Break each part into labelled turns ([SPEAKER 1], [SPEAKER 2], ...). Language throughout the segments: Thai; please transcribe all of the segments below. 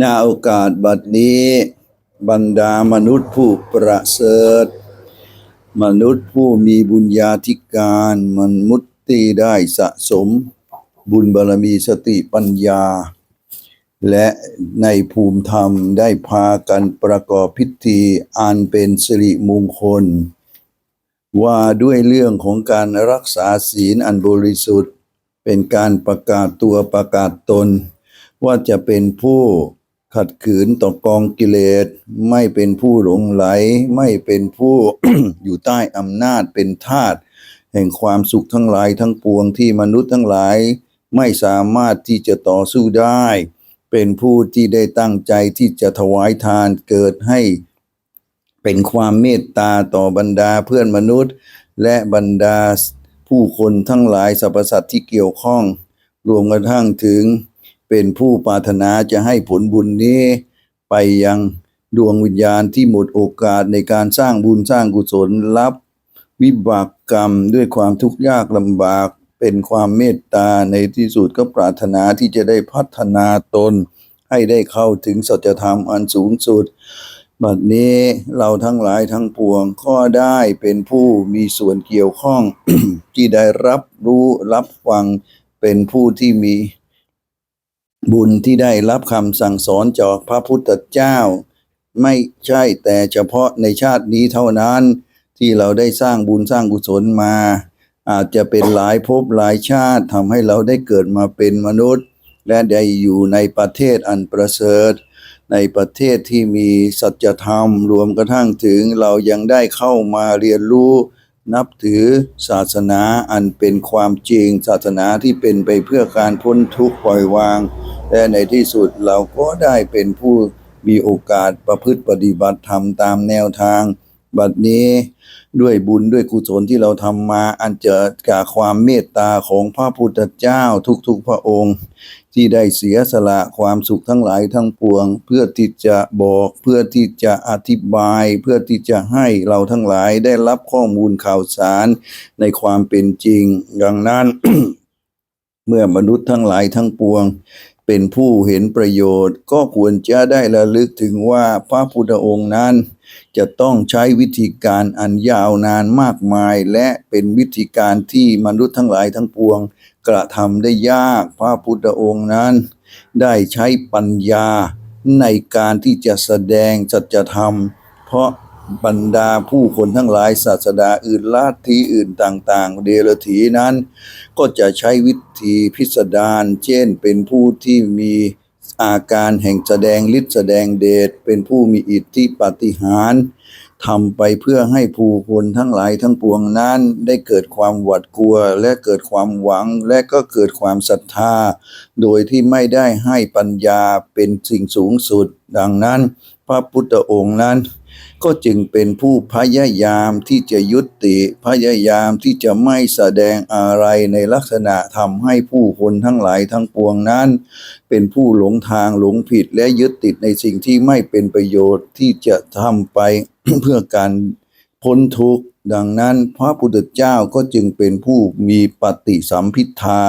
[SPEAKER 1] ณโอกาสบัดนี้ บรรดามนุษย์ผู้ประเสริฐ มนุษย์ผู้มีบุญญาธิการมนุษย์ที่ได้สะสม บุญบารมีสติปัญญา และในภูมิธรรมได้พากันประกอบพิธีอันเป็นสิริมงคล ว่าด้วยเรื่องของการรักษาศีลอันบริสุทธิ์ เป็นการประกาศตัวประกาศตน ว่าจะเป็นผู้ขัดขืนต่อกองกิเลส ไม่เป็นผู้หลงไหล ไม่เป็นผู้อยู่ใต้อำนาจเป็นทาสแห่งความสุขทั้งหลายทั้งปวงที่มนุษย์ทั้งหลาย ไม่สามารถที่จะต่อสู้ได้ เป็นผู้ที่ได้ตั้งใจที่จะถวายทานเกิดให้เป็นความเมตตาต่อบรรดาเพื่อนมนุษย์ และบรรดา ผู้คนทั้งหลายสรรพสัตว์ที่เกี่ยวข้อง รวมกระทั่งถึง เป็นผู้ปรารถนาจะให้ผลบุญนี้ ไปยังดวงวิญญาณที่หมดโอกาสในการสร้างบุญสร้างกุศลรับ วิบากกรรมด้วยความทุกข์ยากลำบาก เป็นความเมตตาในที่สุดก็ปรารถนาที่จะได้พัฒนาตน ให้ได้เข้าถึงสัจธรรมอันสูงสุด บัดนี้เราทั้งหลายทั้งปวงก็ได้เป็นผู้มีส่วนเกี่ยวข้อง ที่ได้รับรู้รับฟังเป็นผู้ที่มีบุญที่ได้รับคำสั่งสอนจากพระพุทธเจ้า ไม่ใช่แต่เฉพาะในชาตินี้เท่านั้น ที่เราได้สร้างบุญสร้างกุศลมา อาจจะเป็นหลายภพหลายชาติทำให้เราได้เกิดมาเป็นมนุษย์ และได้อยู่ในประเทศอันประเสริฐ ในประเทศที่มีสัจธรรมรวมกระทั่งถึงเรายังได้เข้ามาเรียนรู้นับถือศาสนาอันเป็นความจริง ศาสนาที่เป็นไปเพื่อการพ้นทุกข์ปล่อยวาง และในที่สุดเราก็ได้เป็นผู้มีโอกาสประพฤติปฏิบัติธรรมตามแนวทาง บัดนี้ด้วยบุญด้วยกุศลที่เราทำมาอันเกิดจากความเมตตาของพระพุทธเจ้าทุกๆพระองค์ ที่ได้เสียสละความสุขทั้งหลายทั้งปวง เพื่อที่จะบอกเพื่อที่จะอธิบาย เพื่อที่จะให้เราทั้งหลายได้รับข้อมูลข่าวสารในความเป็นจริง ดังนั้น เมื่อมนุษย์ทั้งหลายทั้งปวง เป็นผู้เห็นประโยชน์ ก็ควรจะได้ระลึกถึงว่าพระพุทธองค์นั้น จะต้องใช้วิธีการอันยาวนานมากมาย และเป็นวิธีการที่มนุษย์ทั้งหลายทั้งปวง กระทำได้ยากพระพุทธองค์นั้น ได้ใช้ปัญญาในการที่จะแสดงสัจธรรม เพราะบรรดาผู้คนทั้งหลายศาสดาอื่นลัทธิอื่นต่าง ๆ เดรถีนั้น ก็จะใช้วิธีพิสดารเช่นเป็นผู้ที่มีอาการแห่งแสดงฤทธิ์แสดงเดชเป็นผู้มีอิทธิปาฏิหาริย์ ทำไปเพื่อให้ผู้คนทั้งหลายทั้งปวงนั้น ได้เกิดความหวาดกลัว และเกิดความหวังและก็เกิดความศรัทธา โดยที่ไม่ได้ให้ปัญญาเป็นสิ่งสูงสุด ดังนั้น พระพุทธองค์นั้น ก็จึงเป็นผู้พยายามที่จะยุติ พยายามที่จะไม่แสดงอะไรในลักษณะทำให้ผู้คนทั้งหลายทั้งปวงนั้น เป็นผู้หลงทางหลงผิดและยึดติดในสิ่งที่ไม่เป็นประโยชน์ที่จะทำไป เพื่อการพ้นทุกข์ดังนั้นพระพุทธเจ้าก็จึงเป็นผู้มีปฏิสัมพิทา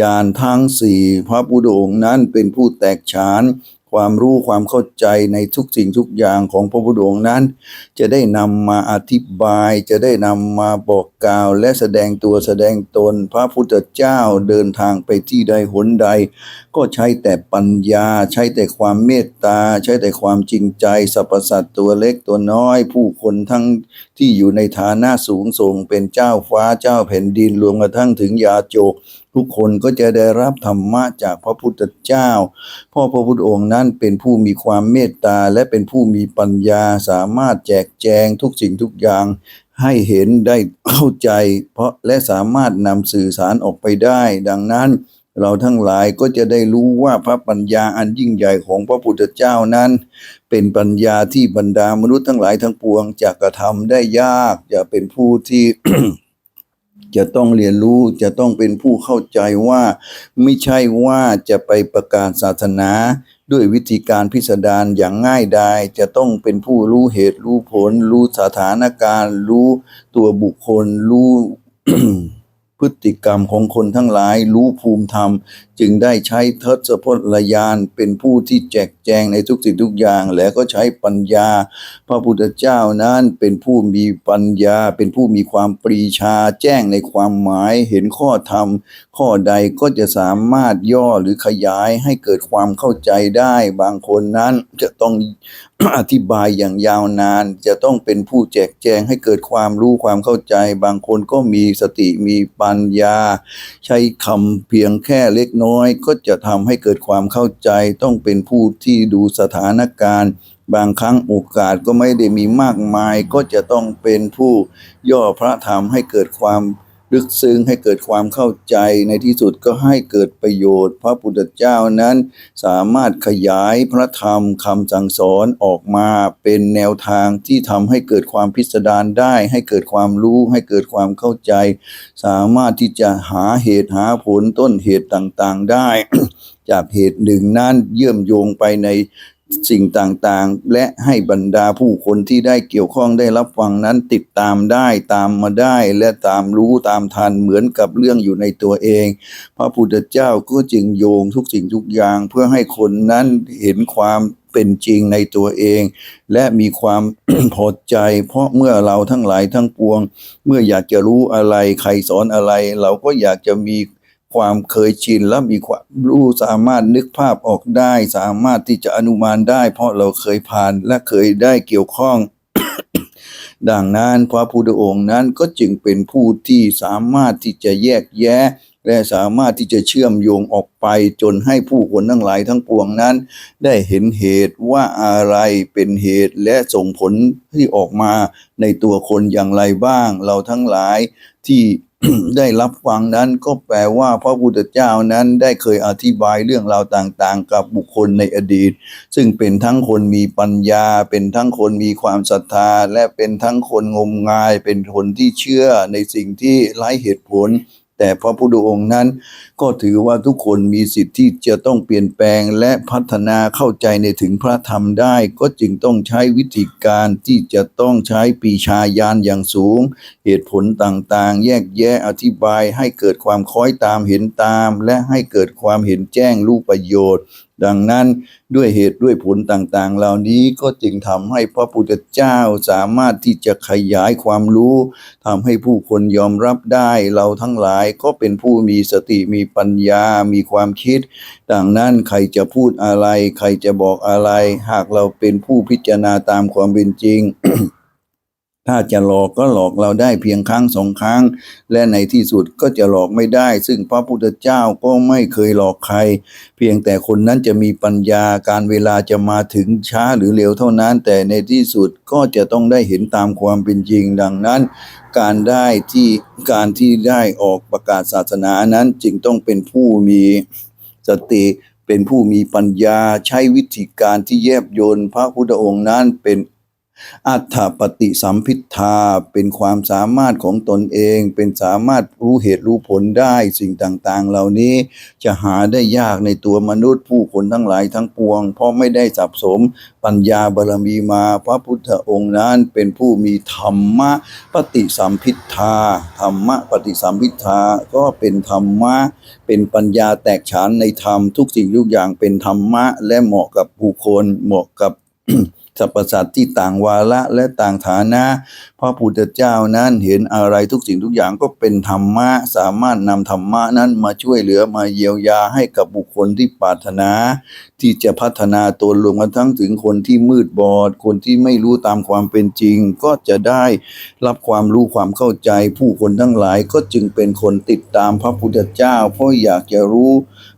[SPEAKER 1] ญาณทั้งสี่พระพุทธองค์นั้นเป็นผู้แตกฉาน ความรู้ความเข้าใจในทุกสิ่งทุกอย่างของพระพุทธองค์นั้น จะได้นำมาอธิบาย จะได้นำมาบอกกล่าว และแสดงตัวแสดงตน พระพุทธเจ้าเดินทางไปที่ใดหนใด ก็ใช้แต่ปัญญา ใช้แต่ความเมตตา ใช้แต่ความจริงใจสรรพสัตว์ตัวเล็กตัวน้อย ผู้คนทั้งที่อยู่ในฐานะสูงส่งเป็นเจ้าฟ้าเจ้าแผ่นดินรวมกระทั่งถึงยาโจก ทุกคนก็จะได้รับธรรมะจากพระพุทธเจ้าพราะพระพุทธองค์นั้นเป็นผู้มีความเมตตาและเป็นผู้มีปัญญาสามารถแจกแจงทุกสิ่งทุกอย่างให้เห็นได้เข้าใจ เพราะและสามารถนำสื่อสารออกไปได้ ดังนั้นเราทั้งหลายก็จะได้รู้ว่าพระปัญญาอันยิ่งใหญ่ของพระพุทธเจ้านั้น เป็นปัญญาที่บรรดามนุษย์ทั้งหลายทั้งปวงจะกระทำได้ยากจะเป็นผู้ที่ จะต้องเรียนรู้จะต้องเป็นผู้เข้าใจว่า ไม่ใช่ว่าจะไปประกาศศาสนา ด้วยวิธีการพิสดารอย่างง่ายดายจะต้องเป็นผู้รู้เหตุรู้ผล รู้สถานการณ์ รู้ตัวบุคคล รู้พฤติกรรมของคนทั้งหลาย รู้ภูมิธรรมจึงได้ใช้ทศพลยานเป็นผู้ที่แจกแจงในทุกสิ่งทุกอย่าง และก็ใช้ปัญญา พระพุทธเจ้านั้นเป็นผู้มีปัญญา เป็นผู้มีความปรีชา แจ้งในความหมายเห็นข้อธรรม ข้อใดก็จะสามารถย่อหรือขยายให้เกิดความเข้าใจได้ บางคนนั้นจะต้องอธิบายอย่างยาวนาน จะต้องเป็นผู้แจกแจงให้เกิดความรู้ความเข้าใจ บางคนก็มีสติมีปัญญา ใช้คำเพียงแค่เล็กน้อย้อยก็จะทำให้เกิดความเข้าใจต้องเป็นผู้ที่ดูสถานการณ์ บางครั้งโอกาสก็ไม่ได้มีมากมาย ก็จะต้องเป็นผู้ย่อพระธรรมให้เกิดความ ลึกซึ้งให้เกิดความเข้าใจในที่สุดก็ให้เกิดประโยชน์ พระพุทธเจ้านั้นสามารถขยายพระธรรมคำสั่งสอนออกมาเป็นแนวทางที่ทำให้เกิดความพิสดารได้ ให้เกิดความรู้ให้เกิดความเข้าใจ สามารถที่จะหาเหตุหาผลต้นเหตุต่างๆได้ จากเหตุหนึ่งนั้นเยื่อมโยงไปใน สิ่งต่างๆ และให้บรรดาผู้คนที่ได้เกี่ยวข้องได้รับฟังนั้นติดตามได้ตามมาได้ และตามรู้ตามทันเหมือนกับเรื่องอยู่ในตัวเอง พระพุทธเจ้าก็จึงโยงทุกสิ่งทุกอย่างเพื่อให้คนนั้นเห็นความเป็นจริงในตัวเอง และมีความพอใจ เพราะเมื่อเราทั้งหลายทั้งปวง เมื่ออยากจะรู้อะไรใครสอนอะไร เราก็อยากจะมี ความเคยชินและมีความรู้สามารถนึกภาพออกได้ สามารถที่จะอนุมานได้ เพราะเราเคยผ่านและเคยได้เกี่ยวข้อง ดังนั้นพระพุทธองค์นั้นก็จึงเป็นผู้ที่สามารถที่จะแยกแยะ และสามารถที่จะเชื่อมโยงออกไปจนให้ผู้คนทั้งหลายทั้งปวงนั้น ได้เห็นเหตุว่าอะไรเป็นเหตุและส่งผลที่ออกมาในตัวคนอย่างไรบ้าง เราทั้งหลายที่ ได้รับฟังนั้นก็แปลว่าพระพุทธเจ้านั้นได้เคยอธิบายเรื่องราวต่างๆ กับบุคคลในอดีต ซึ่งเป็นทั้งคนมีปัญญา เป็นทั้งคนมีความศรัทธา และเป็นทั้งคนงมงาย เป็นคนที่เชื่อในสิ่งที่ไร้เหตุผล แต่พระพุทธองค์นั้น ก็ถือว่าทุกคนมีสิทธิ์ที่จะต้องเปลี่ยนแปลงและพัฒนาเข้าใจในถึงพระธรรมได้ ก็จึงต้องใช้วิธีการที่จะต้องใช้ปีชาญาณอย่างสูง เหตุผลต่างๆ แยกแยะอธิบายให้เกิดความคล้อยตามเห็นตาม และให้เกิดความเห็นแจ้งรู้ประโยชน์ ดังนั้นด้วยเหตุด้วยผลต่างๆ เหล่านี้ก็จึงทำให้พระพุทธเจ้าสามารถที่จะขยายความรู้ทำให้ผู้คนยอมรับได้ เราทั้งหลายก็เป็นผู้มีสติมีปัญญา มีความคิด ดังนั้นใครจะพูดอะไร ใครจะบอกอะไร หากเราเป็นผู้พิจารณาตามความเป็นจริง ถ้าจะหลอกก็หลอกเราได้เพียงครั้งสองครั้ง และในที่สุดก็จะหลอกไม่ได้ ซึ่งพระพุทธเจ้าก็ไม่เคยหลอกใคร เพียงแต่คนนั้นจะมีปัญญาการเวลาจะมาถึงช้าหรือเร็วเท่านั้น แต่ในที่สุดก็จะต้องได้เห็นตามความเป็นจริงดังนั้น การได้ที่การที่ได้ออกประกาศศาสนานั้นจึงต้องเป็นผู้มีสติเป็นผู้มีปัญญาใช้วิธีการที่แยบยลพระพุทธองค์นั้นเป็น อัฏฐปฏิสัมพิทาเป็นความสามารถของตนเอง เป็นสามารถรู้เหตุรู้ผลได้สิ่งต่างๆ เหล่านี้จะหาได้ยากในตัวมนุษย์ผู้คนทั้งหลายทั้งปวง เพราะไม่ได้สับสมปัญญาบารมีมา พระพุทธองค์นั้นเป็นผู้มีธรรมะปฏิสัมพิทาธรรมะปฏิสัมพิทาก็เป็นธรรมะ เป็นปัญญาแตกฉานในธรรมทุกสิ่งทุกอย่างเป็นธรรมะ และเหมาะกับผู้คนเหมาะกับ สรรพสัตว์ที่ต่างวาระและต่างฐานะพระพุทธเจ้านั้นเห็นอะไรทุกสิ่งทุกอย่างก็เป็นธรรมะ สามารถนำธรรมะนั้นมาช่วยเหลือมาเยียวยาให้กับบุคคลที่ปรารถนา ที่จะพัฒนาตนรวมกันทั้งถึงคนที่มืดบอด คนที่ไม่รู้ตามความเป็นจริง ก็จะได้รับความรู้ความเข้าใจ ผู้คนทั้งหลายก็จึงเป็นคนติดตามพระพุทธเจ้า เพราะอยากจะรู้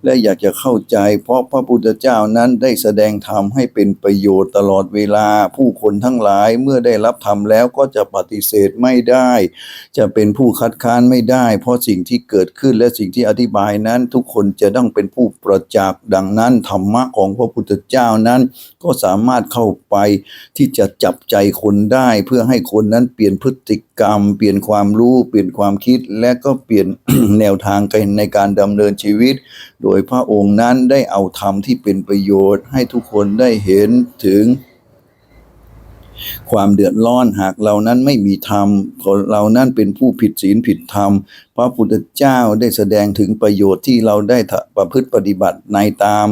[SPEAKER 1] และอยากจะเข้าใจ เพราะพระพุทธเจ้านั้นได้แสดงธรรมให้เป็นประโยชน์ตลอดเวลาผู้คนทั้งหลายเมื่อได้รับธรรมแล้วก็จะปฏิเสธไม่ได้ จะเป็นผู้คัดค้านไม่ได้ เพราะสิ่งที่เกิดขึ้นและสิ่งที่อธิบายนั้น ทุกคนจะต้องเป็นผู้ประจักษ์ดังนั้นธรรมะของพระพุทธเจ้านั้น ก็สามารถเข้าไปที่จะจับใจคนได้ เพื่อให้คนนั้นเปลี่ยนพฤติกรรม เปลี่ยนความรู้ เปลี่ยนความคิดและก็เปลี่ยนแนวทางในการดำเนินชีวิต โดยพระองค์นั้นได้เอาธรรมที่เป็นประโยชน์ให้ทุกคนได้เห็นถึง ความเดือดร้อนหากเรานั้นไม่มีธรรมเรานั้นเป็นผู้ผิดศีลผิดธรรมพระพุทธเจ้าได้แสดงถึงประโยชน์ที่เราได้ประพฤติปฏิบัติในตาม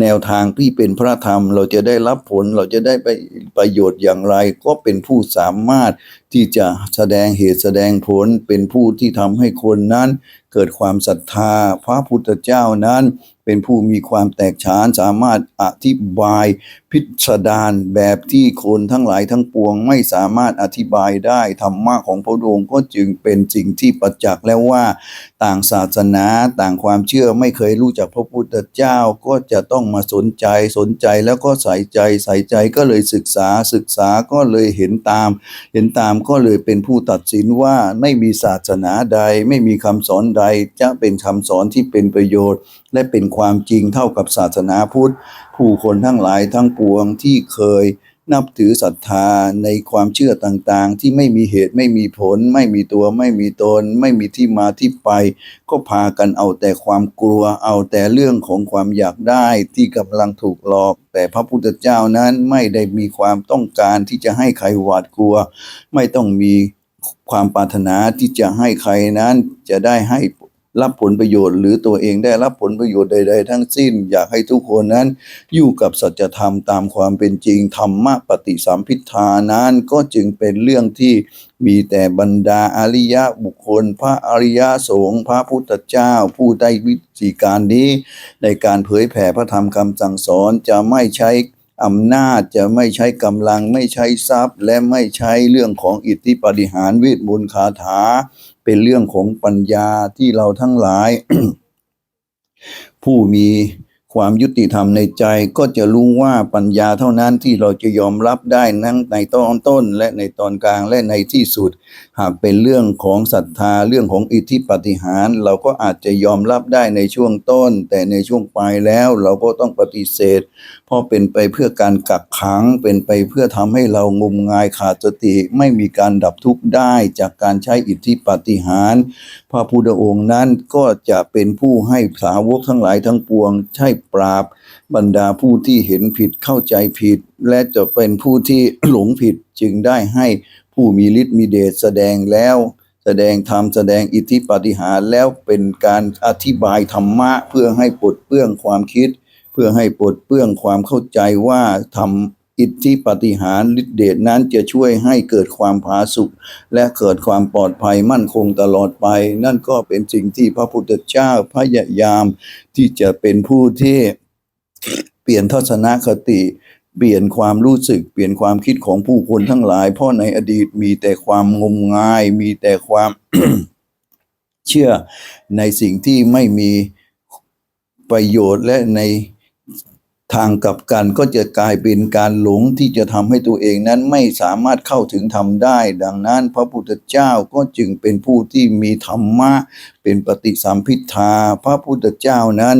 [SPEAKER 1] แนวทางที่เป็นพระธรรม เราจะได้รับผลเราจะได้ไปประโยชน์อย่างไร ก็เป็นผู้สามารถ ที่จะแสดงเหตุแสดงผลเป็นผู้ที่ทำให้คนนั้น เกิดความศรัทธา พระพุทธเจ้านั้น เป็นผู้มีความแตกฉานสามารถอธิบายพิสดารแบบที่คนทั้งหลายทั้งปวงไม่สามารถอธิบายได้ธรรมะของพระองค์ก็จึงเป็นสิ่งที่ประจักษ์แล้วว่าต่างศาสนาต่างความเชื่อไม่เคยรู้จักพระพุทธเจ้าก็จะต้องมาสนใจสนใจแล้วก็ใส่ใจใส่ใจก็เลยศึกษาศึกษาก็เลยเห็นตาม เห็นตามก็เลยเป็นผู้ตัดสินว่าไม่มีศาสนาใด ไม่มีคำสอนใด จะเป็นคำสอนที่เป็นประโยชน์ และเป็นความจริงเท่ากับศาสนาพุทธ ผู้คนทั้งหลายทั้งปวงที่เคย นับถือศรัทธาในความเชื่อต่างๆ ที่ไม่มีเหตุไม่มีผล ไม่มีตัวไม่มีตน ไม่มีที่มาที่ไป ก็พากันเอาแต่ความกลัวเอาแต่เรื่องของความอยากได้ที่กำลังถูกหลอก แต่พระพุทธเจ้านั้นไม่ได้มีความต้องการที่จะให้ใครหวาดกลัว ไม่ต้องมีความปรารถนาที่จะให้ใครนั้นจะได้ให้ รับผลประโยชน์หรือตัวเองได้รับผลประโยชน์ใด ๆ ทั้งสิ้น อยากให้ทุกคนนั้น อยู่กับสัจธรรมตามความเป็นจริงธรรมะปฏิสัมพิทานั้นก็จึงเป็นเรื่องที่มีแต่บรรดาอริยะบุคคล พระอริยสงฆ์พระพุทธเจ้า ผู้ได้วิธีการนี้ ในการเผยแผ่พระธรรมคำสั่งสอนจะไม่ใช้อำนาจจะไม่ใช้กำลังไม่ใช้ทรัพย์ และไม่ใช้เรื่องของอิทธิปฏิหารเวทมนต์คาถา เป็นเรื่องของปัญญาที่เราทั้งหลาย ผู้มี ความยุติธรรมในใจก็จะรู้ว่าปัญญาเท่านั้นที่เราจะยอมรับได้ทั้งในตอนต้น และในตอนกลางและในที่สุด หากเป็นเรื่องของศรัทธาเรื่องของอิทธิปาฏิหารเราก็อาจจะยอมรับได้ในช่วงต้น แต่ในช่วงปลายแล้วเราก็ต้องปฏิเสธ เพราะเป็นไปเพื่อการกักขัง เป็นไปเพื่อทำให้เรางมงายขาดสติไม่มีการดับทุกข์ได้จากการใช้อิทธิปาฏิหารพระพุทธองค์นั้นก็จะเป็นผู้ให้สาวกทั้งหลายทั้งปวงใช่ปราบบรรดาผู้ที่เห็นผิดเข้าใจผิด และจะเป็นผู้ที่หลงผิดจึงได้ให้ผู้มีฤทธิ์มีเดชแสดงแล้ว แสดงธรรมแสดงอิทธิปฏิหารแล้วเป็นการอธิบายธรรมะเพื่อให้ปลดเปลื้องความคิด เพื่อให้ปลดเปลื้องความเข้าใจว่าทำ อิทธิปฏิหารฤทธิเดชนั้นจะช่วยให้เกิดความผาสุกและเกิดความปลอดภัยมั่นคงตลอดไป นั่นก็เป็นสิ่งที่พระพุทธเจ้าพยายามที่จะเป็นผู้ที่เปลี่ยนทัศนคติเปลี่ยนความรู้สึกเปลี่ยนความคิดของผู้คนทั้งหลาย เพราะในอดีตมีแต่ความงมงาย มีแต่ความเชื่อในสิ่งที่ไม่มีประโยชน์และใน ทางกับกันก็จะกลายเป็นการหลงที่จะทำให้ตัวเองนั้นไม่สามารถเข้าถึงธรรมได้ ดังนั้นพระพุทธเจ้าก็จึงเป็นผู้ที่มีธรรมะ เป็นปฏิสัมพิทาพระพุทธเจ้านั้น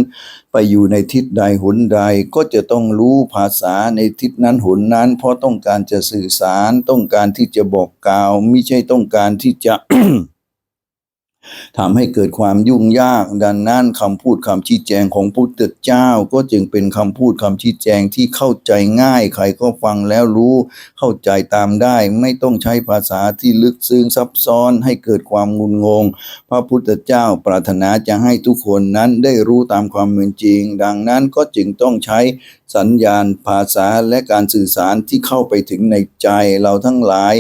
[SPEAKER 1] ไปอยู่ในทิศใดหนใดก็จะต้องรู้ภาษาในทิศนั้นหนนั้น เพราะต้องการจะสื่อสารต้องการที่จะบอกกล่าว ไม่ใช่ต้องการที่จะ ทำให้เกิดความยุ่งยาก ดังนั้นคำพูดคำชี้แจงของพุทธเจ้า ก็จึงเป็นคำพูดคำชี้แจงที่เข้าใจง่าย ใครก็ฟังแล้วรู้เข้าใจตามได้ ไม่ต้องใช้ภาษาที่ลึกซึ้งซับซ้อนให้เกิดความงุนงง พระพุทธเจ้าปรารถนาจะให้ทุกคนนั้นได้รู้ตามความเป็นจริง ดังนั้นก็จึงต้องใช้สัญญาณภาษาและการสื่อสารที่เข้าไปถึงในใจเราทั้งหลาย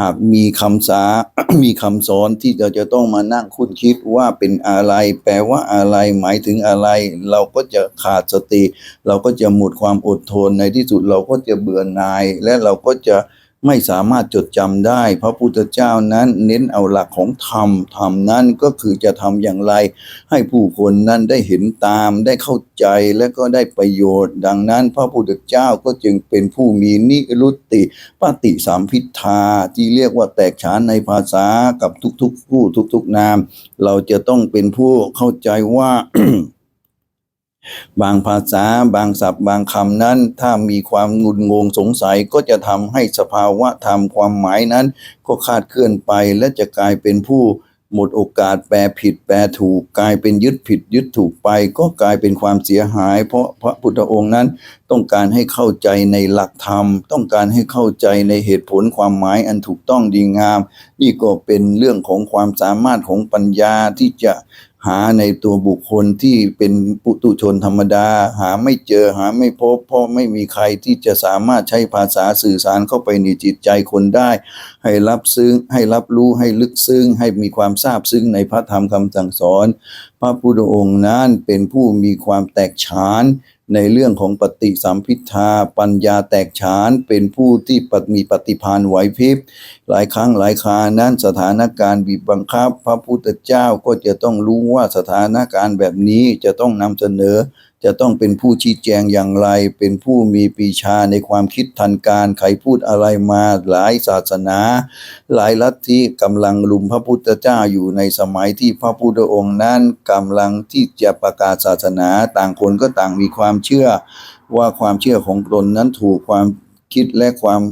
[SPEAKER 1] หากมีคำสา มีคำสอนที่เราจะต้องมานั่งคุ้นคิดว่าเป็นอะไร แปลว่าอะไร หมายถึงอะไร เราก็จะขาดสติ เราก็จะหมดความอดทน ในที่สุดเราก็จะเบื่อหน่าย และเราก็จะ ไม่สามารถจดจำได้ พระพุทธเจ้านั้นเน้นเอาหลักของธรรมธรรมนั้นก็คือจะทำอย่างไร ให้ผู้คนนั้นได้เห็นตามได้เข้าใจและก็ได้ประโยชน์ ดังนั้น พระพุทธเจ้าก็จึงเป็นผู้มีนิรุตติปฏิสามพิทาที่เรียกว่าแตกฉานในภาษากับทุกๆผู้ทุกๆนาม เราจะต้องเป็นผู้เข้าใจว่า บางภาษาบางศัพท์บางคำนั้น ถ้ามีความงุนงงสงสัยก็จะทำให้สภาวะธรรมความหมายนั้น ก็คาดเคลื่อนไปและจะกลายเป็นผู้หมดโอกาสแปลผิดแปลถูกกลายเป็นยึดผิดยึดถูกไป ก็กลายเป็นความเสียหาย เพราะพระพุทธองค์นั้นต้องการให้เข้าใจในหลักธรรม ต้องการให้เข้าใจในเหตุผลความหมายอันถูกต้องดีงาม นี่ก็เป็นเรื่องของความสามารถของปัญญาที่จะ หาในตัวบุคคลที่เป็นปุตุชนธรรมดา หาไม่เจอหาไม่พบ เพราะไม่มีใครที่จะสามารถใช้ภาษาสื่อสารเข้าไปในจิตใจคนได้ ให้รับซึ้งให้รับรู้ให้ลึกซึ้งให้มีความทราบซึ้งในพระธรรมคำสั่งสอน พระพุทธองค์นั้นเป็นผู้มีความแตกฉาน ในเรื่องของปฏิสัมพิทาปัญญาแตกฉานเป็นผู้ที่ปฏิมีปฏิภาณไหวพริบหลายครั้งหลายครานั้นสถานการณ์บีบบังคับ พระพุทธเจ้าก็จะต้องรู้ว่าสถานการณ์แบบนี้จะต้องนำเสนอ จะต้องเป็นผู้ชี้แจงอย่างไร เป็นผู้มีปีชาในความคิดทันการใครพูดอะไรมาหลายศาสนา หลายลัทธิกำลังลุมพระพุทธเจ้าอยู่ในสมัยที่พระพุทธองค์นั้นกำลังที่จะประกาศศาสนา ต่างคนก็ต่างมีความเชื่อว่าความเชื่อของตนนั้นถูกความคิดและความ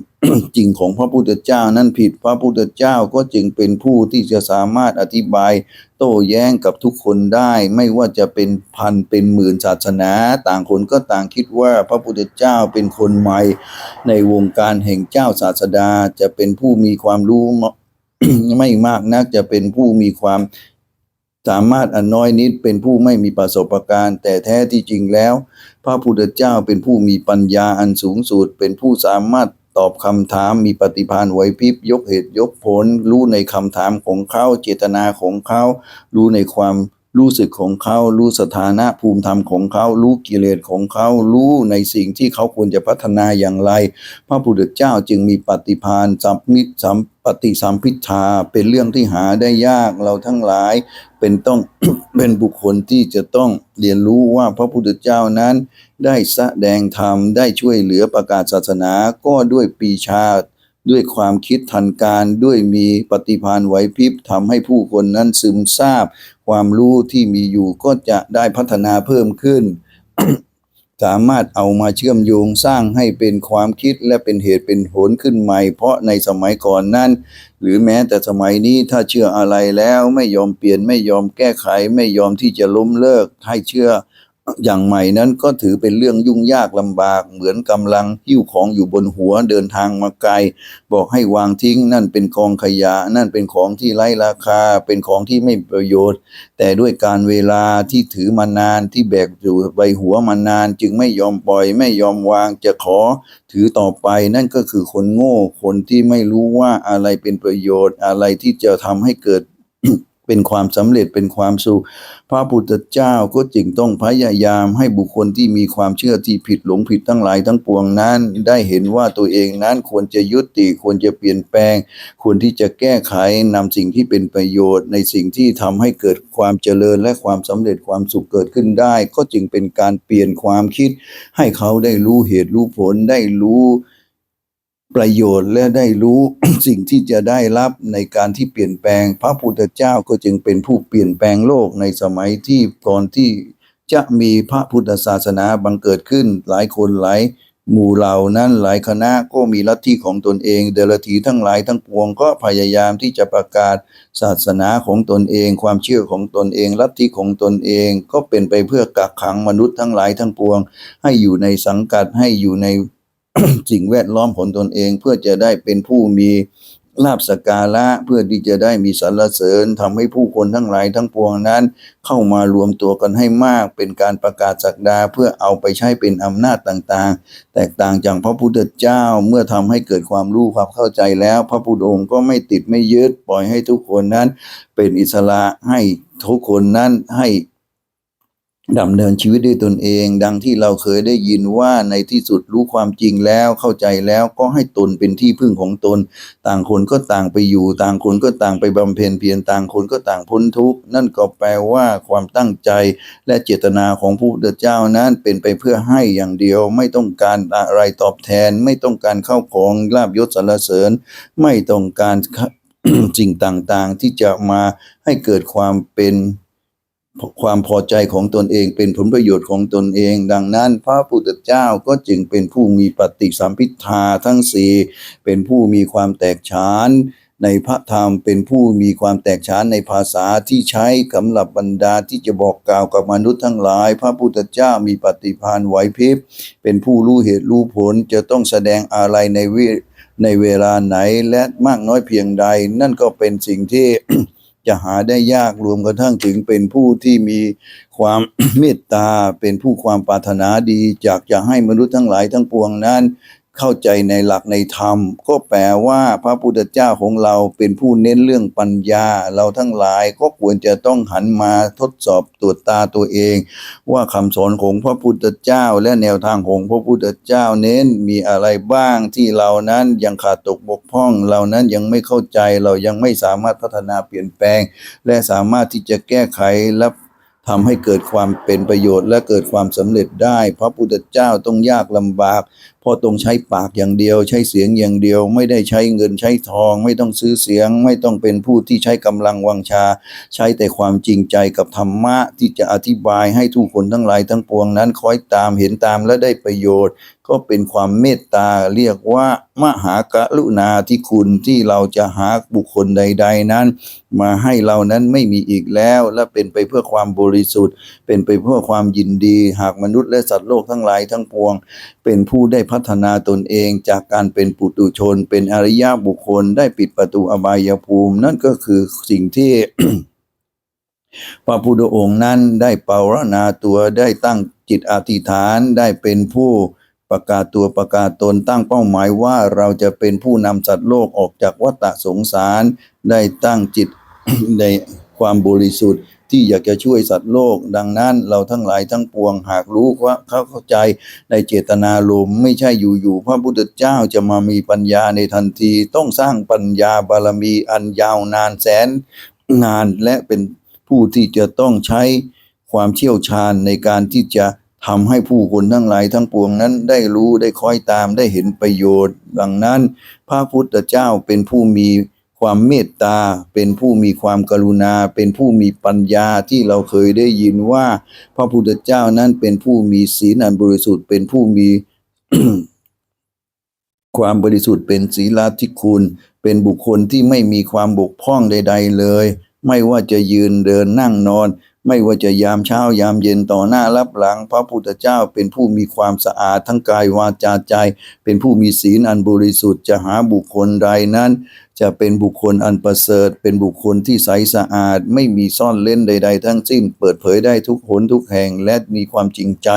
[SPEAKER 1] จริงของพระพุทธเจ้านั้นผิดพระพุทธเจ้าก็จึงเป็นผู้ที่จะสามารถอธิบายโต้แย้งกับทุกคนได้ ไม่ว่าจะเป็นพันเป็นหมื่นศาสนา ต่างคนก็ต่างคิดว่าพระพุทธเจ้าเป็นคนใหม่ ในวงการแห่งเจ้าศาสดาจะเป็นผู้มีความรู้ไม่มากนักจะเป็นผู้มีความสามารถอันน้อยนิดเป็นผู้ไม่มีประสบการณ์ แต่แท้ที่จริงแล้ว พระพุทธเจ้าเป็นผู้มีปัญญาอันสูงสุด เป็นผู้สามารถตอบคำถามมีปฏิภาณไหวพริบยกเหตุยกผล รู้ในคำถามของเขาเจตนาของเขา รู้ในความ รู้สึกของเขารู้สถานะภูมิธรรมของเขารู้กิเลสของเขารู้ในสิ่งที่เขาควรจะพัฒนาอย่างไร พระพุทธเจ้าจึงมีปฏิภาณสัมมิสัมปฏิสัมพิทาเป็นเรื่องที่หาได้ยากเราทั้งหลาย เป็นต้องเป็นบุคคลที่จะต้องเรียนรู้ว่าพระพุทธเจ้านั้น ได้แสดงธรรมได้ช่วยเหลือประกาศศาสนาก็ด้วยปีชาด้วยความคิดทันการด้วยมีปฏิภาณไหวพริบทำให้ผู้คนนั้นซึมซาบ ความรู้ที่มีอยู่ก็จะได้พัฒนาเพิ่มขึ้น สามารถเอามาเชื่อมโยงสร้างให้เป็นความคิดและเป็นเหตุเป็นผลขึ้นใหม่ เพราะในสมัยก่อนนั้น หรือแม้แต่สมัยนี้ถ้าเชื่ออะไรแล้วไม่ยอมเปลี่ยนไม่ยอมแก้ไขไม่ยอมที่จะล้มเลิกให้เชื่อ อย่างใหม่นั้นก็ถือเป็นเรื่องยุ่งยากลำบาก เหมือนกำลังหิ้วของอยู่บนหัวเดินทางมาไกล บอกให้วางทิ้ง นั่นเป็นกองขยะ นั่นเป็นของที่ไร้ราคา เป็นของที่ไม่ประโยชน์ แต่ด้วยการเวลาที่ถือมานานที่แบกอยู่ใบหัวมานาน จึงไม่ยอมปล่อย ไม่ยอมวางจะขอ ถือต่อไปนั่นก็คือคนโง่คนที่ไม่รู้ว่าอะไรเป็นประโยชน์อะไรที่จะทำให้เกิด เป็นความสำเร็จเป็นความสุข พระพุทธเจ้าก็จึงต้องพยายามให้บุคคลที่มีความเชื่อที่ผิดหลงผิดทั้งหลายทั้งปวงนั้น ได้เห็นว่าตัวเองนั้นควรจะยุติควรจะเปลี่ยนแปลง ควรที่จะแก้ไขนำสิ่งที่เป็นประโยชน์ ในสิ่งที่ทำให้เกิดความเจริญและความสำเร็จความสุขเกิดขึ้นได้ ก็จึงเป็นการเปลี่ยนความคิด ให้เขาได้รู้เหตุรู้ผลได้รู้ ประโยชน์และได้รู้สิ่งที่จะได้รับในการที่เปลี่ยนแปลง พระพุทธเจ้าก็จึงเป็นผู้เปลี่ยนแปลงโลกในสมัยที่ก่อนที่จะมีพระพุทธศาสนาบังเกิดขึ้น หลายคนหลายหมู่เหล่านั้นหลายคณะก็มีลัทธิของตนเอง เดลทีทั้งหลายทั้งปวงก็พยายามที่จะประกาศศาสนาของตนเอง ความเชื่อของตนเอง ลัทธิของตนเองก็เป็นไปเพื่อกักขังมนุษย์ทั้งหลายทั้งปวง ให้อยู่ในสังกัดให้อยู่ใน สิ่งแวดล้อมของตนเองเพื่อจะได้เป็นผู้มีลาบสการะเพื่อที่จะได้มีสรรเสริญทำให้ผู้คนทั้งหลายทั้งปวงนั้น เข้ามารวมตัวกันให้มากเป็นการประกาศสักดาเพื่อเอาไปใช้เป็นอำนาจต่างๆ แตกต่างจากพระพุทธเจ้าเมื่อทำให้เกิดความรู้ความเข้าใจแล้ว พระพุทธองค์ก็ไม่ติดไม่ยึดปล่อยให้ทุกคนนั้น เป็นอิสระให้ทุกคนนั้นให้ ดำเนินชีวิตด้วยตนเอง ดังที่เราเคยได้ยินว่าในที่สุดรู้ความจริงแล้วเข้าใจแล้วก็ให้ตนเป็นที่พึ่งของตน ต่างคนก็ต่างไปอยู่ ต่างคนก็ต่างไปบำเพ็ญเพียรต่างคนก็ต่างพ้นทุกข์นั่นก็แปลว่าความตั้งใจและเจตนาของผู้พุทธเจ้านั้นเป็นไปเพื่อให้อย่างเดียว ไม่ต้องการอะไรตอบแทน ไม่ต้องการเข้าของลาบยศสรรเสริญ ไม่ต้องการสิ่งต่างๆ ที่จะมาให้เกิดความเป็น ความพอใจของตนเองเป็นผลประโยชน์ของตนเอง ดังนั้นพระพุทธเจ้าก็จึงเป็นผู้มีปฏิสัมพิทาทั้งสี่เป็นผู้มีความแตกฉานในพระธรรมเป็นผู้มีความแตกฉานในภาษาที่ใช้สำหรับบรรดาที่จะบอกกล่าวกับมนุษย์ทั้งหลาย พระพุทธเจ้ามีปฏิภาณไหวพริบเป็นผู้รู้เหตุรู้ผลจะต้องแสดงอะไรในเวในเวลาไหนและมากน้อยเพียงใด นั่นก็เป็นสิ่งที่ จะหาได้ยากรวมกระทั่งถึงเป็นผู้ที่มีความเมตตาเป็นผู้ความปรารถนาดีจากจะให้มนุษย์ทั้งหลายทั้งปวงนั้น เข้าใจในหลักในธรรม ก็แปลว่าพระพุทธเจ้าของเราเป็นผู้เน้นเรื่องปัญญา เราทั้งหลายก็ควรจะต้องหันมาทดสอบตรวจตาตัวเอง ว่าคำสอนของพระพุทธเจ้าและแนวทางของพระพุทธเจ้าเน้นมีอะไรบ้างที่เรานั้นยังขาดตกบกพร่อง เรานั้นยังไม่เข้าใจเรายังไม่สามารถพัฒนาเปลี่ยนแปลง และสามารถที่จะแก้ไขและทำให้เกิดความเป็นประโยชน์และเกิดความสำเร็จได้ พระพุทธเจ้าต้องยากลำบาก พราะต้องใช้ปากอย่างเดียว ใช้เสียงอย่างเดียว ไม่ได้ใช้เงินใช้ทอง ไม่ต้องซื้อเสียง ไม่ต้องเป็นผู้ที่ใช้กำลังวังชา ใช้แต่ความจริงใจกับธรรมะที่จะอธิบายให้ทุกคนทั้งหลายทั้งปวงนั้นคอยตามเห็นตามและได้ประโยชน์ ก็เป็นความเมตตาเรียกว่ามหากรุณาที่คุณที่เราจะหาบุคคลใด ๆ นั้น มาให้เรานั้นไม่มีอีกแล้ว และเป็นไปเพื่อความบริสุทธิ์ เป็นไปเพื่อความยินดี หากมนุษย์และสัตว์โลกทั้งหลายทั้งปวง เป็นผู้ได้พััฒนาตนเองจากการเป็นปุตุชน เป็นอริยบุคคลได้ปิดประตูอบายภูมิ นั่นก็คือสิ่งที่พระพุทธองค์นั้นได้เปารณาตัวได้ตั้งจิตอธิษฐานได้เป็นผู้ประกาศตัวประกาศตนตั้งเป้าหมายว่าเราจะเป็นผู้นำสัตว์โลกออกจากวัฏสงสาร ได้ตั้งจิตในความบริสุทธิ์ ที่อยากจะช่วยสัตว์โลก ดังนั้นเราทั้งหลายทั้งปวงหากรู้ว่าเขาเข้าใจในเจตนารมไม่ใช่อยู่ๆพระพุทธเจ้าจะมามีปัญญาในทันที ต้องสร้างปัญญาบารมีอันยาวนานแสนนานและเป็นผู้ที่จะต้องใช้ความเชี่ยวชาญในการที่จะทำให้ผู้คนทั้งหลายทั้งปวงนั้นได้รู้ได้คอยตามได้เห็นประโยชน์ ดังนั้น พระพุทธเจ้าเป็นผู้มี ความเมตตา เป็นผู้มีความกรุณา เป็นผู้มีปัญญาที่เราเคยได้ยินว่า พระพุทธเจ้านั้นเป็นผู้มีศีลอันบริสุทธิ์ เป็นผู้มีความบริสุทธิ์เป็นศีลาธิคุณ เป็นบุคคลที่ไม่มีความบกพร่องใด ๆ เลย ไม่ว่าจะยืนเดินนั่งนอน ไม่ว่าจะยามเช้ายามเย็นต่อหน้ารับหลัง พระพุทธเจ้าเป็นผู้มีความสะอาดทั้งกายวาจาใจ เป็นผู้มีศีลอันบริสุทธิ์จะหาบุคคลใดนั้น จะเป็นบุคคลอันประเสริฐ เป็นบุคคลที่ใสสะอาด ไม่มีซ่อนเล่นใด ๆ ทั้งสิ้น เปิดเผยได้ทุกหนทุกแห่งและมีความจริงใจ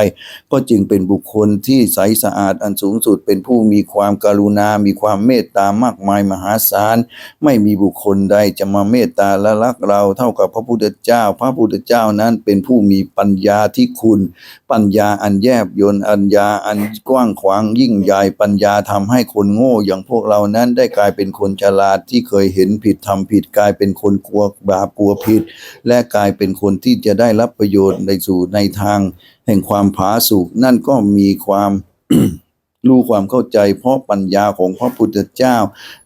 [SPEAKER 1] ก็จึงเป็นบุคคลที่ใสสะอาดอันสูงสุด เป็นผู้มีความกรุณา มีความเมตตามากมายมหาศาล ไม่มีบุคคลใดจะมาเมตตาและรักเราเท่ากับพระพุทธเจ้า พระพุทธเจ้านั้นเป็นผู้มีปัญญาที่คุณ ปัญญาอันแยบยลอัญญาอันกว้างขวางยิ่งใหญ่ ปัญญาทำให้คนโง่อย่างพวกเรานั้นได้กลายเป็นคนฉลาดที่เคยเห็นผิดทำผิดกลายเป็นคนกลัวบาปกลัวผิด และกลายเป็นคนที่จะได้รับประโยชน์ในสู่ในทาง แห่งความผาสุกนั่นก็มีความรู้ความเข้าใจเพราะปัญญาของพระพุทธเจ้า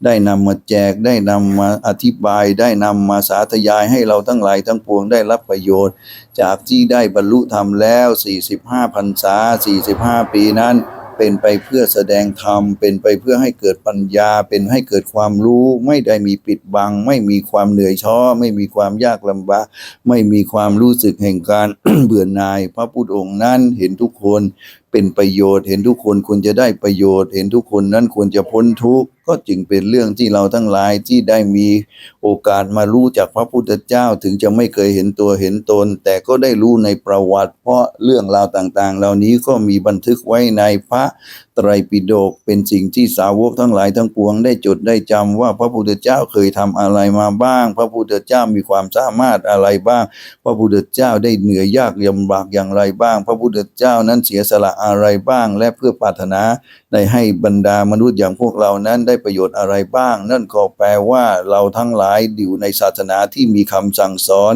[SPEAKER 1] ได้นำมาแจกได้นำมาอธิบาย ได้นำมาสาธยายให้เราทั้งหลายทั้งปวงได้รับประโยชน์ จากที่ได้บรรลุธรรมแล้ว 45พรรษา 45 ปีนั้น เป็นไปเพื่อแสดงธรรม เป็นไปเพื่อให้เกิดปัญญา เป็นให้เกิดความรู้ ไม่ได้มีปิดบัง ไม่มีความเหนื่อยช้อ ไม่มีความยากลำบาก ไม่มีความรู้สึกแห่งการเบื่อหน่าย พระพุทธองค์นั้นเห็นทุกคน เป็นประโยชน์ เห็นทุกคนควรจะได้ประโยชน์ เห็นทุกคนนั้นควรจะพ้นทุกข์ก็จึงเป็นเรื่องที่เราทั้งหลายที่ได้มีโอกาสมารู้จากพระพุทธเจ้าถึงจะไม่เคยเห็นตัวเห็นตน แต่ก็ได้รู้ในประวัติ เพราะเรื่องราวต่างๆ เหล่านี้ก็มีบันทึกไว้ในพระไตรปิฎกเป็นสิ่งที่สาวกทั้งหลายทั้งปวงได้จดได้จำว่าพระพุทธเจ้าเคยทำอะไรมาบ้าง พระพุทธเจ้ามีความสามารถอะไรบ้าง พระพุทธเจ้าได้เหนื่อยยากลำบากอย่างไรบ้าง พระพุทธเจ้านั้นเสียสละอะไรบ้าง และเพื่อปรารถนาได้ให้บรรดามนุษย์อย่างพวกเรานั้นได้ประโยชน์อะไรบ้าง นั่นก็แปลว่าเราทั้งหลายอยู่ในศาสนาที่มีคำสั่งสอน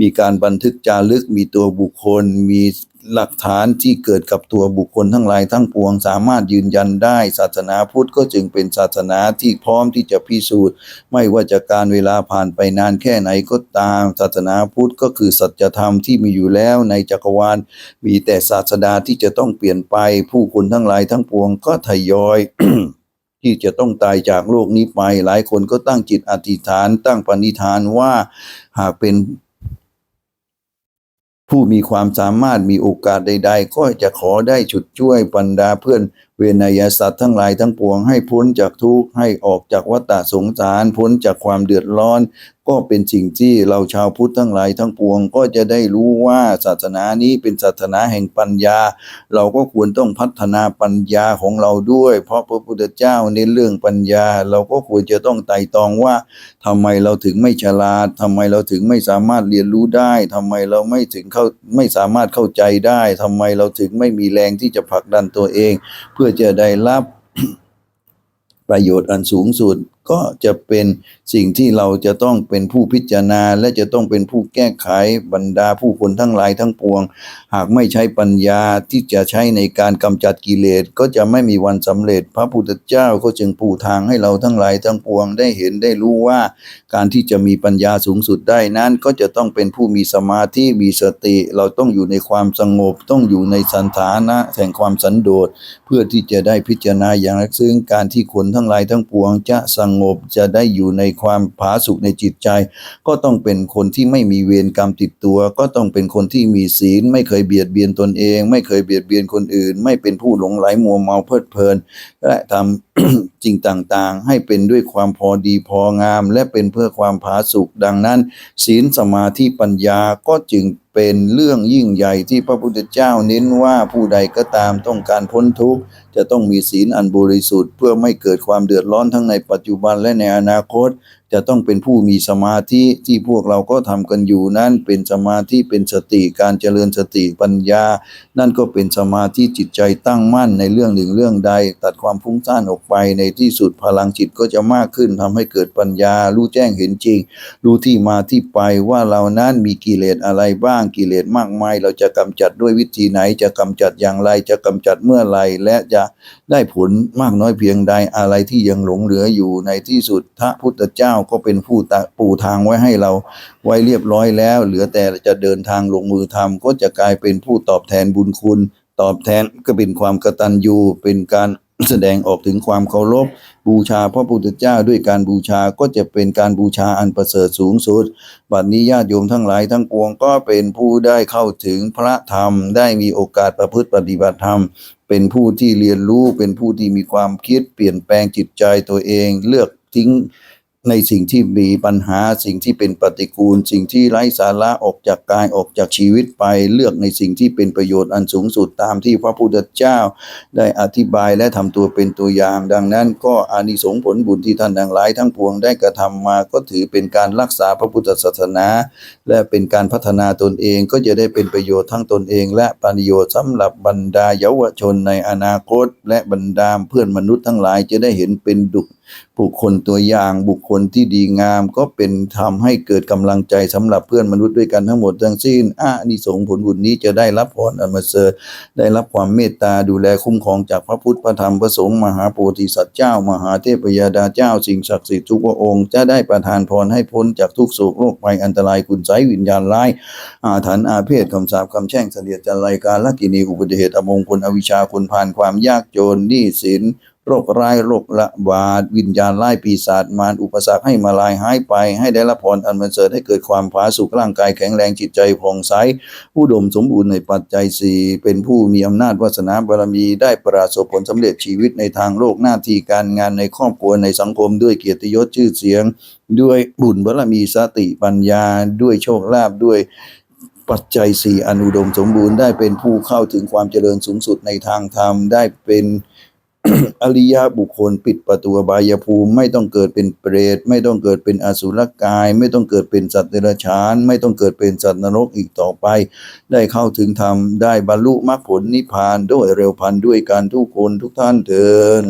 [SPEAKER 1] มีการบันทึกจารึกมีตัวบุคคลมี หลักฐานที่เกิดกับตัวบุคคลทั้งหลายทั้งปวง สามารถยืนยันได้ ศาสนาพุทธก็จึงเป็นศาสนาที่พร้อมที่จะพิสูจน์ ไม่ว่าจะการเวลาผ่านไปนานแค่ไหนก็ตาม ศาสนาพุทธก็คือสัจธรรมที่มีอยู่แล้วในจักรวาล มีแต่ศาสดาที่จะต้องเปลี่ยนไป ผู้คนทั้งหลายทั้งปวงก็ทยอยที่จะต้องตายจากโลกนี้ไป หลายคนก็ตั้งจิตอธิษฐาน ตั้งปณิธานว่า หากเป็น ผู้มีความสามารถมีโอกาสใด ๆ ก็จะขอได้ฉุดช่วยบรรดาเพื่อนเวนยสัตว์ทั้งหลายทั้งปวงให้พ้นจากทุกข์ให้ออกจากวัฏสงสารพ้นจากความเดือดร้อน ก็เป็นสิ่งที่เราชาวพุทธทั้งหลายทั้งปวง ก็จะได้รู้ว่าศาสนานี้เป็นศาสนาแห่งปัญญา เราก็ควรต้องพัฒนาปัญญาของเราด้วย เพราะพระพุทธเจ้าเน้นเรื่องปัญญา เราก็ควรจะต้องไต่ตองว่าทำไมเราถึงไม่ฉลาดทำไมเราถึงไม่สามารถเรียนรู้ได้ทำไมเราไม่ถึงเข้าไม่สามารถเข้าใจได้ทำไมเราถึงไม่มีแรงที่จะผลักดันตัวเองเพื่อื่อจะได้รับประโยชน์อันสูงสุด ก็จะเป็นสิ่งที่เราจะต้องเป็นผู้พิจารณา และจะต้องเป็นผู้แก้ไขบรรดาผู้คนทั้งหลายทั้งปวง หากไม่ใช้ปัญญาที่จะใช้ในการกำจัดกิเลสก็จะไม่มีวันสำเร็จ พระพุทธเจ้าก็จึงปูทางให้เราทั้งหลายทั้งปวงได้เห็นได้รู้ว่า การที่จะมีปัญญาสูงสุดได้นั้น ก็จะต้องเป็นผู้มีสมาธิมีสติ เราต้องอยู่ในความสงบต้องอยู่ในสันฐานะแห่งความสันโดษ เพื่อที่จะได้พิจารณาอย่างลึกซึ้งการที่คนทั้งหลายทั้งปวงจะสงงบ จะได้อยู่ในความผาสุกในจิตใจ ก็ต้องเป็นคนที่ไม่มีเวรกรรมติดตัว ก็ต้องเป็นคนที่มีศีล ไม่เคยเบียดเบียนตนเอง ไม่เคยเบียดเบียนคนอื่น ไม่เป็นผู้หลงไหลมัวเมาเพลิดเพลินและทำ สิ่งต่างๆ ให้เป็นด้วยความพอดีพองาม และเป็นเพื่อความผาสุกดังนั้น ศีลสมาธิปัญญาก็จึงเป็นเรื่องยิ่งใหญ่ที่พระพุทธเจ้าเน้นว่าผู้ใดก็ตามต้องการพ้นทุกข์ จะต้องมีศีลอันบริสุทธิ์เพื่อไม่เกิดความเดือดร้อนทั้งในปัจจุบันและในอนาคต จะต้องเป็นผู้มีสมาธิที่พวกเราก็ทำกันอยู่นั้นเป็นสมาธิเป็นสติการเจริญสติปัญญา นั่นก็เป็นสมาธิจิตใจตั้งมั่นในเรื่องหนึ่งเรื่องใด ตัดความฟุ้งซ่านออกไปในที่สุดพลังจิตก็จะมากขึ้นทำให้เกิดปัญญา รู้แจ้งเห็นจริง รู้ที่มาที่ไปว่าเรานั้นมีกิเลสอะไรบ้างกิเลสมากมาย เราจะกำจัดด้วยวิธีไหนจะกำจัดอย่างไรจะกำจัดเมื่อไรและจะได้ผลมากน้อยเพียงใดอะไรที่ยังหลงเหลืออยู่ในที่สุดพระพุทธเจ้าก็เป็นผู้ปูทางไว้ให้เราไว้เรียบร้อยแล้ว เหลือแต่จะเดินทางลงมือทำก็จะกลายเป็นผู้ตอบแทนบุญคุณ ตอบแทนก็เป็นความกตัญญูเป็นการแสดงออกถึงความเคารพบูชาพระพุทธเจ้าด้วยการบูชาก็จะเป็นการบูชาอันประเสริฐสูงสุด บัดนี้ญาติโยมทั้งหลายทั้งปวงก็เป็นผู้ได้เข้าถึงพระธรรม ได้มีโอกาสประพฤติปฏิบัติธรรม เป็นผู้ที่เรียนรู้เป็นผู้ที่มีความคิดเปลี่ยนแปลงจิตใจตัวเอง เลือกทิ้ง ในสิ่งที่มีปัญหาสิ่งที่เป็นปฏิกูล สิ่งที่ไร้สาระออกจากกายออกจากชีวิตไป เลือกในสิ่งที่เป็นประโยชน์อันสูงสุดตามที่พระพุทธเจ้า ได้อธิบายและทำตัวเป็นตัวอย่าง ดังนั้นก็อานิสงส์ผลบุญที่ท่านทั้งหลายทั้งปวงได้กระทำมาก็ถือเป็นการรักษาพระพุทธศาสนา และเป็นการพัฒนาตนเองก็จะได้เป็นประโยชน์ทั้งตนเอง และประโยชน์สำหรับบรรดาเยาวชนในอนาคต และบรรดาเพื่อนมนุษย์ทั้งหลายจะได้เห็นเป็นดุจบุคคลตัวอย่างบุคคลที่ดีงาม ก็เป็นทำให้เกิดกำลังใจสำหรับเพื่อนมนุษย์ด้วยกันทั้งหมดทั้งสิ้นอานิสงส์ผลบุญนี้จะได้รับพรอันประเสริฐได้รับความเมตตาดูแลคุ้มครองจากพระพุทธพระธรรมพระสงฆ์มหาโพธิสัตว์เจ้า มหาเทพยดาเจ้า สิ่งศักดิ์สิทธิ์ทุกพระองค์ จะได้ประทานพรให้พ้นจากทุกโศกโรคภัยอันตรายคุณไสวิญญาณร้ายอาถรรพ์อาเพศคำสาปคำแช่งเสลียดจันไรการลักกินีอุบัติเหตุอมงคลอวิชชาคนผ่านความยากจนหนี้สิน โรคร้ายโรคละบาดวิญญาณร้ายปีศาจมารอุปสรรคให้มาลายหายไป ให้ได้รับพรอันประเสริฐให้เกิดความผาสุกร่างกายแข็งแรงจิตใจผ่องใสผู้ดมสมบูรณ์ในปัจจัยสี่เป็นผู้มีอำนาจวาสนาบารมีได้ประสบผลสำเร็จชีวิตในทางโลกหน้าที่การงานในครอบครัวในสังคมด้วยเกียรติยศชื่อเสียง ด้วยบุญบารมีสติปัญญาด้วยโชคลาภด้วยปัจจัยสี่อนุดมสมบูรณ์ได้เป็นผู้เข้าถึงความเจริญสูงสุดในทางธรรมได้เป็น อริยบุคคลปิดประตูบายภูมิ ไม่ต้องเกิดเป็นเปรตไม่ต้องเกิดเป็นอสุรกาย ไม่ต้องเกิดเป็นสัตว์เดรัจฉาน ไม่ต้องเกิดเป็นสัตว์นรกอีกต่อไป ได้เข้าถึงธรรม ได้บรรลุมรรคผลนิพพานด้วยเร็วพันด้วยการทุกคนทุกท่านเถิด